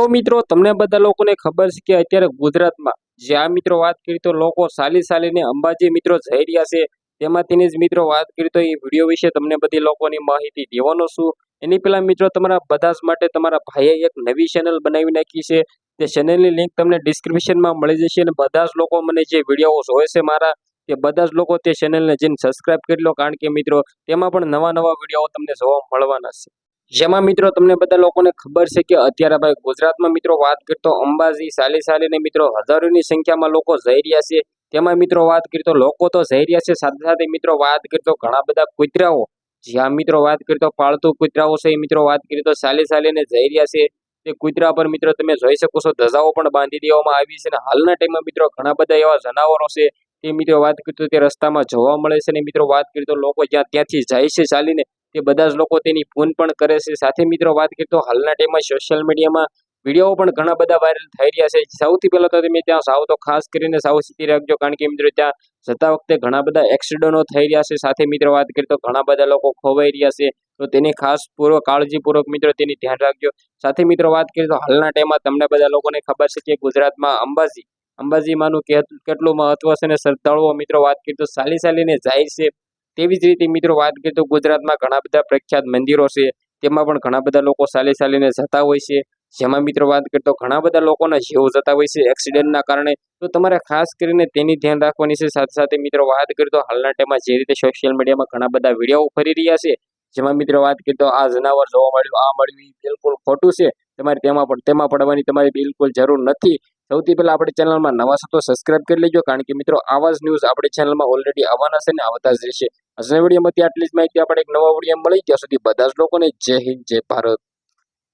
તો મિત્રો, તમને બધા લોકોને ખબર છે કે અત્યારે ગુજરાતમાં જે આ મિત્રો વાત કરી તો લોકો સાલી સાલીને અંબાજી મિત્રો જઈ રહ્યા છે. તેમાંથી જ મિત્રો વાત કરી તો એ વીડિયો વિશે તમને બધી લોકોની માહિતી દેવાનો છું. એની પહેલાં મિત્રો, તમારા બધા જ માટે તમારા ભાઈએ એક નવી ચેનલ બનાવી નાખી છે. તે ચેનલની લિંક તમને ડિસ્ક્રિપ્શનમાં મળી જશે અને બધા જ લોકો મને જે વીડિયો જોવે છે મારા, તે બધા જ લોકો તે ચેનલને જઈને સબસ્ક્રાઈબ કરી લો. કારણ કે મિત્રો, તેમાં પણ નવા નવા વીડિયો તમને જોવા મળવાના છે. જેમાં મિત્રો તમને બધા લોકોને ખબર છે કે અત્યારે ભાઈ ગુજરાતમાં મિત્રો વાત કરતો અંબાજી સાલી સાલીને મિત્રો હજારોની સંખ્યામાં લોકો જઈ રહ્યા છે. તેમાં મિત્રો વાત કરતો લોકો તો જઈ રહ્યા છે. સાથે સાથે મિત્રો વાત કરતો ઘણા બધા કૂતરાઓ, જ્યાં મિત્રો વાત કરતો પાળતુ કૂતરાઓ છે, એ મિત્રો વાત કરી તો સાલી સાલીને જઈ રહ્યા છે. તે કૂતરા પર મિત્રો તમે જોઈ શકો છો, ધજાઓ પણ બાંધી દેવામાં આવી છે અને હાલના ટાઈમમાં મિત્રો ઘણા બધા એવા જનાવરો છે, તે મિત્રો વાત કરતો તે રસ્તામાં જોવા મળે છે અને મિત્રો વાત કરતો લોકો જ્યાં ત્યાંથી જાય છે ચાલીને તે બધા જ લોકો તેની ફોન પણ કરે છે. સાથે મિત્રો વાત કરીએ તો હાલના ટાઈમમાં સોશિયલ મીડિયામાં વીડિયો પણ ઘણા બધા વાયરલ થઈ રહ્યા છે. સૌથી પહેલા તો તમે ત્યાં સાવ તો ખાસ કરીને સાવચેતી રાખજો કારણ કે મિત્રો ત્યાં જતા વખતે ઘણા બધા એક્સિડન્ટો થઈ રહ્યા છે. સાથે મિત્રો વાત કરીએ તો ઘણા બધા લોકો ખોવાઈ રહ્યા છે. તો તેની ખાસ પૂર્વક કાળજીપૂર્વક મિત્રો તેની ધ્યાન રાખજો. સાથે મિત્રો વાત કરીએ તો હાલના ટાઈમમાં તમને બધા લોકોને ખબર છે કે ગુજરાતમાં અંબાજી, અંબાજીમાંનું કેટલું મહત્વ છે અને શ્રદ્ધાળુઓ મિત્રો વાત કરીએ તો સાલી સાલીને જાય છે. તેવી જ રીતે મિત્રો વાત કરીએ તો ગુજરાતમાં ઘણા બધા પ્રખ્યાત મંદિરો છે. તેમાં પણ ઘણા બધા લોકો ચાલી સાલીને જતા હોય છે. જેમાં મિત્રો વાત કરીએ તો ઘણા બધા લોકોના જીવ જતા હોય છે એક્સિડન્ટના કારણે. તો તમારે ખાસ કરીને તેની ધ્યાન રાખવાની છે. સાથે સાથે મિત્રો વાત કરીએ તો હાલના ટાઈમમાં જે રીતે સોશિયલ મીડિયામાં ઘણા બધા વીડિયો ફરી રહ્યા છે. જેમાં મિત્રો વાત કરીએ તો આ જનાવર જોવા મળ્યું, આ મળ્યું બિલકુલ ખોટું છે. તમારે તેમાં પણ તેમાં પડવાની તમારી બિલકુલ જરૂર નથી. સૌથી પહેલા આપણી ચેનલમાં નવા છો તો સબસ્ક્રાઇબ કરી લેજો, કારણ કે મિત્રો, આવા જ ન્યૂઝ આપણી ચેનલમાં ઓલરેડી આવવાના છે ને આવતા જ રહેશે. આજના વિડીયોમાંથી આટલી જ માહિતી. આપણે એક નવા વીડિયો મળી, ત્યાં સુધી બધા જ લોકોને જય હિન્દ, જય ભારત.